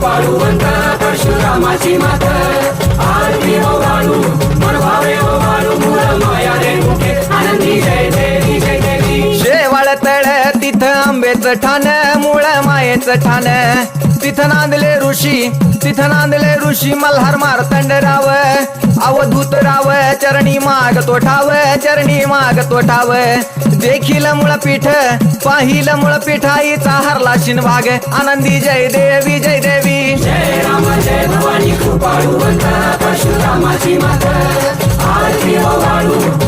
भवानी परशुरामाची मात. आरती ओ हो वाळू मन भावे हो ओ वाळू मूळ माया रे मुखे. आनंदी जय देवी जय देवी. शेवाळ तळ तिथं आंबेचं ठाण मूळ मायेचं ठाण. तिथं नांदले ऋषी तिथं नांदले ऋषी मल्हार मारतंड राव राव चरणी माग तो ठाव चरणी माग तो ठाव देखील मुळपीठ पाहिलं मुळपीठ आईचा हरला शिनभाग आनंदी जय देवी जय देवी. जय राम जय भवानी कृपाळू परशुरामाची माता. आरती वाळू.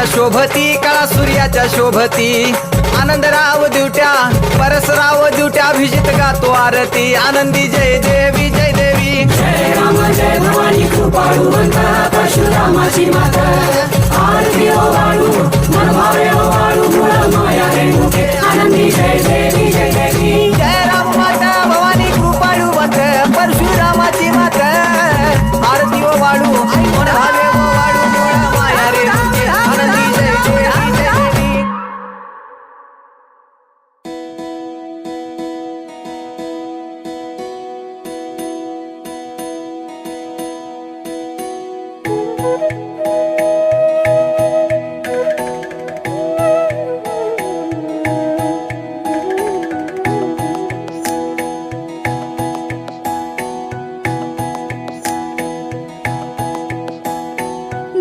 सूर्याच्या शोभती कळा सूर्याच्या शोभती. आनंदराव दिवट्या परसराव दिवट्या अभिजित गातो आरती. आनंदी जय देवी जय देवी. जय राम जय भवानी कृपाळूवंत परशुरामाची माता. आरती ओ वाळू मनभावे ओ वाळू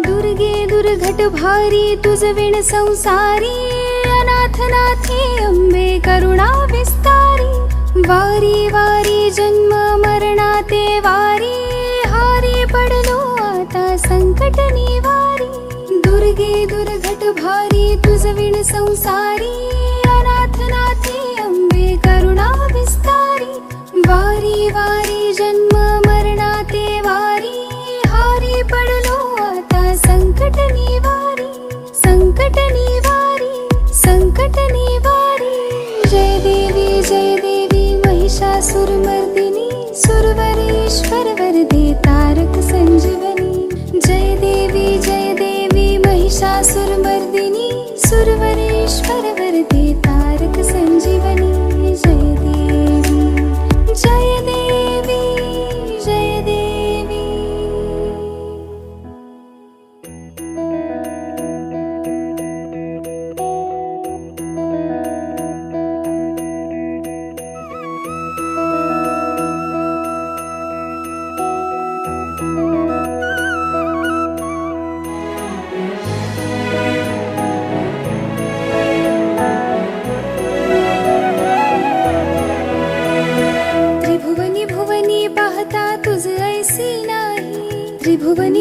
दुर्गे भारी तुझ विण संसारी अनाथनाथी अंबे करुणा विस्तारी वारी वारी जन्म भारी तुझ विण संसारी अनाथ अंबे करुणा विस्तारी वारी वारी जन्म मरणाते वारी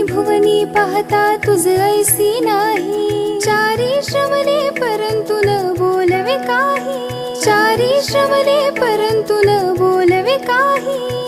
भुवनी भुवनी पाहता तुझ ऐसी नाही. चारी श्रवणे परंतु न बोलवे काही. चारी श्रवणे परंतु न बोलवे काही.